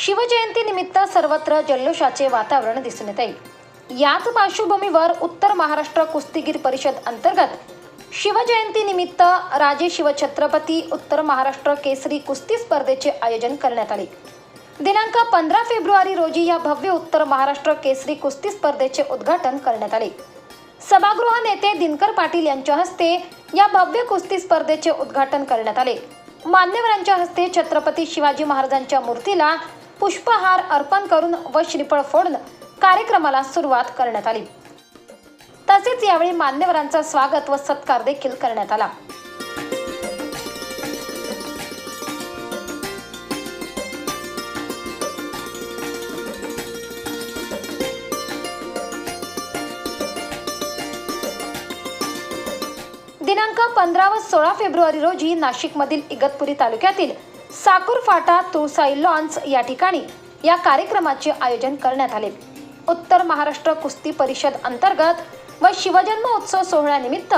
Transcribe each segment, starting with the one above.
शिवजयंती निमित्त सर्वत्र जल्लोषाचे वातावरण दिसून येत. आहे याच पार्श्वभूमीवर उत्तर महाराष्ट्र कुस्तीगीर परिषद अंतर्गत शिवजयंती निमित्त राजे शिवछत्रपती उत्तर महाराष्ट्र केसरी कुस्ती स्पर्धेचे आयोजन करण्यात आले. दिनांक पंधरा फेब्रुवारी रोजी या भव्य उत्तर महाराष्ट्र केसरी कुस्ती स्पर्धेचे उद्घाटन करण्यात आले. सभागृह नेते दिनकर पाटील यांच्या हस्ते या भव्य कुस्ती स्पर्धेचे उद्घाटन करण्यात आले. मान्यवरांच्या हस्ते छत्रपती शिवाजी महाराजांच्या मूर्तीला पुष्पहार अर्पण करून व श्रीफळ फोडून कार्यक्रमाला सुरुवात करण्यात आली. तसेच यावेळी मान्यवरांचा स्वागत व सत्कार देखील करण्यात आला. दिनांक पंधरा व सोळा फेब्रुवारी रोजी नाशिकमधील इगतपुरी तालुक्यातील साकूर फाटा तुळसाई लॉन्स या ठिकाणी या कार्यक्रमाचे आयोजन करण्यात आले. उत्तर महाराष्ट्र कुस्ती परिषद अंतर्गत व शिवजन्म उत्सव सोहळ्यानिमित्त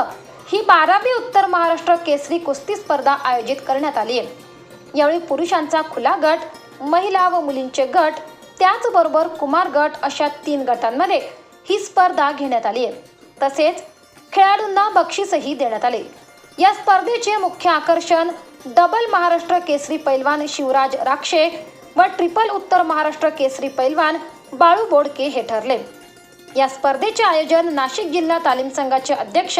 ही बारावी उत्तर महाराष्ट्र केसरी कुस्ती स्पर्धा आयोजित करण्यात आली आहे. यावेळी पुरुषांचा खुला गट महिला व मुलींचे गट त्याचबरोबर कुमार गट अशा तीन गटांमध्ये ही स्पर्धा घेण्यात आली आहे. तसेच खेळाडूंना बक्षीसही देण्यात आले. या स्पर्धेचे मुख्य आकर्षण डबल महाराष्ट्र केसरी पैलवान शिवराज राक्षे व ट्रिपल उत्तर महाराष्ट्र केसरी पैलवान बाळू बोडके हे ठरले. या स्पर्धेचे आयोजन नाशिक जिल्हा तालीम संघाचे अध्यक्ष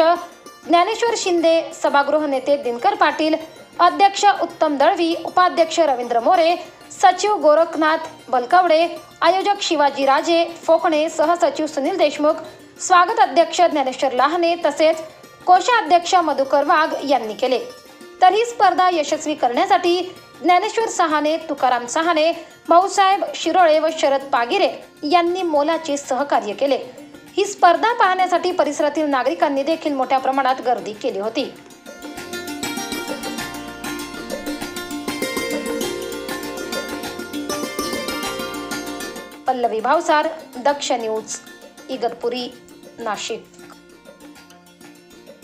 ज्ञानेश्वर शिंदे सभागृह नेते दिनकर पाटील अध्यक्ष उत्तम दळवी उपाध्यक्ष रवींद्र मोरे सचिव गोरखनाथ बलकवडे आयोजक शिवाजी राजे फोकणे सहसचिव सुनील देशमुख स्वागत अध्यक्ष ज्ञानेश्वर लहाने तसेच कोषाध्यक्ष मधुकर वाघ यांनी केले. तर ही स्पर्धा यशस्वी करण्यासाठी ज्ञानेश्वर सहाने तुकाराम सहाने भाऊसाहेब शिरोळे व शरद पागिरे यांनी मोलाचे सहकार्य केले. ही स्पर्धा पाहण्यासाठी परिसरातील नागरिकांनी देखील मोठ्या प्रमाणात गर्दी केली होती. पल्लवी भावसार दक्ष न्यूज इगतपुरी नाशिक.